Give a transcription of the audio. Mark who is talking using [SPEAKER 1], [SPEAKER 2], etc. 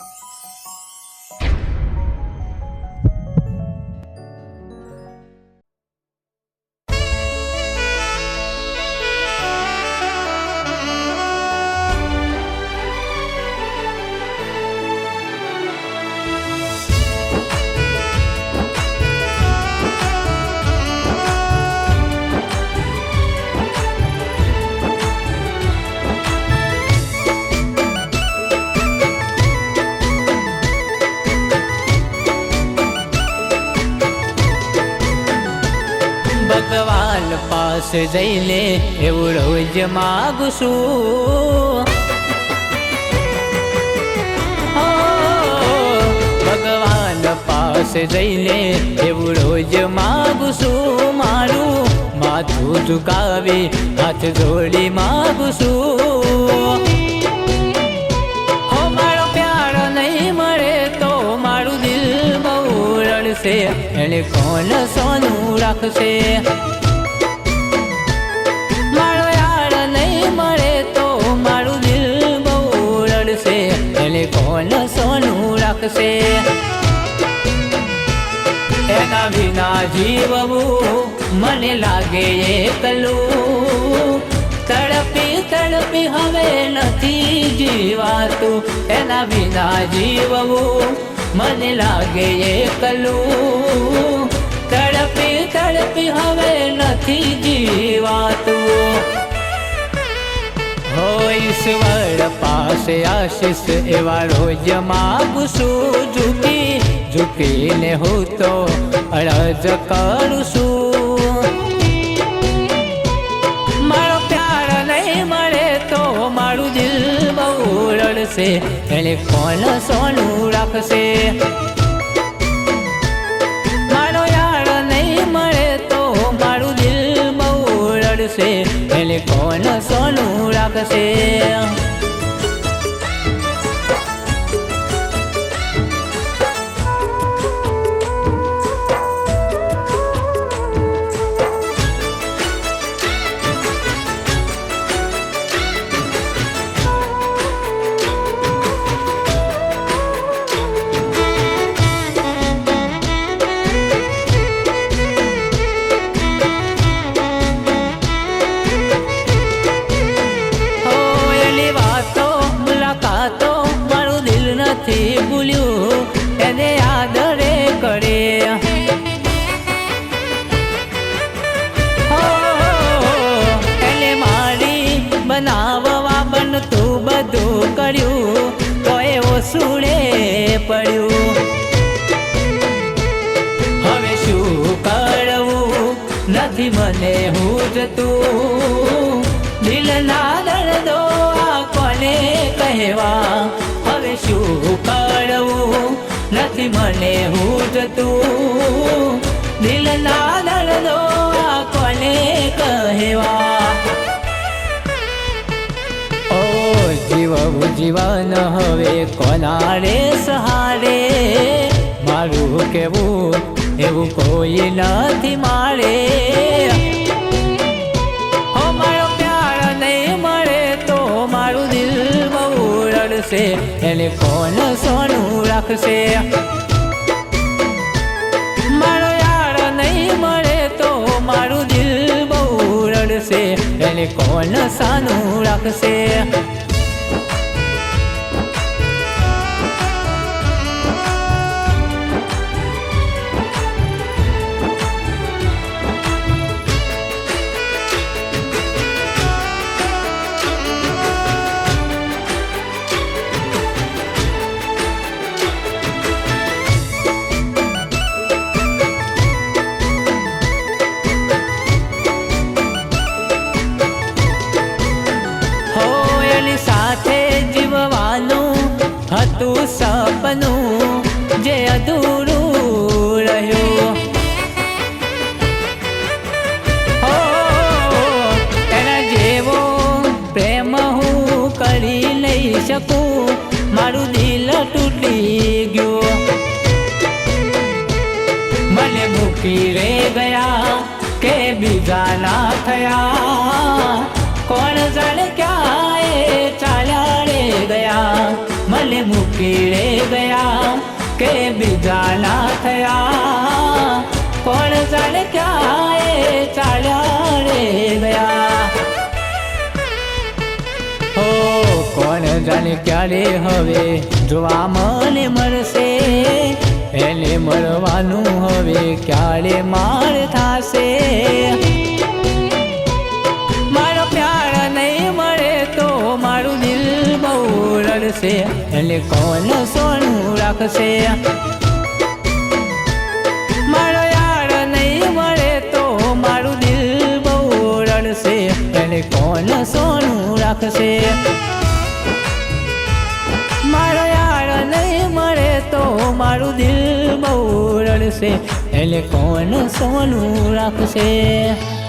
[SPEAKER 1] Thank you. ભગવાન પાસે જઈને એવું રોજ માગું ભગવાન પાસે જઈને એવું રોજ માગું મારું. માથું ઝુકાવી, હાથ જોડી માગું રાખશે. મારો યાર નહીં મળે તો મારું દિલ બહુ રડશે. એને કોણ રાખશે? એના વિના જીવવું મને લાગે એકલું. તડપી તડપી હવે નથી જીવાતું. એના વિના જીવવું મને લાગે એકલું. તડપી હવે નથી જીવાતું. હો ઈશ્વર પાસે આશીષ એવા રોજ માગું ઝૂકી, ઝૂકીને હું તો અરજ કરું મારો પ્યાર નહીં મળે તો મારું દિલ બહુ રડશે, એને કોણ સોનું રાખશે? રડશે એટલે કોણ સોનું રાખશે? એવો પડ્યું. હવે શું કરવું? નથી મને હું દિલના દર્દો આ કોને કહેવા? હવે શું કરવું? નથી મને હું જતું દિલના જીવવું જીવન હવે કોનારે સહારે? મારું કેવું, એવું કોઈ નથી મારે હો, મારો નહીં મળે તો મારું દિલ બહુ રડશે. એને કોણ સોનું રાખશે? મારો યાર નહીં મળે તો મારું દિલ બહુ રડશે. એને કોણ સાનું રાખશે? બીજા ના થયા. કોણ જાણે ક્યાં ચાલ્યા રે ગયા? મને મૂકી રે ગયા કે બીજા ના થયા. કોણ જાણે ક્યાં એ ચાલ્યા રે ગયા? હો, કોણ જાણે ક્યારે હવે? જોવા મને મળશે. એને મળવાનું હવે ક્યારે માર થાશે? મારો પ્યાર નહીં મળે તો મારું દિલ બહુ રડશે. એને કોણ સોનું રાખશે? મારો યાર નહીં મળે તો મારું દિલ બહુ રડશે. એને કોણ સોનું રાખશે? રડશે એટલે કોણ સોનું રાખશે?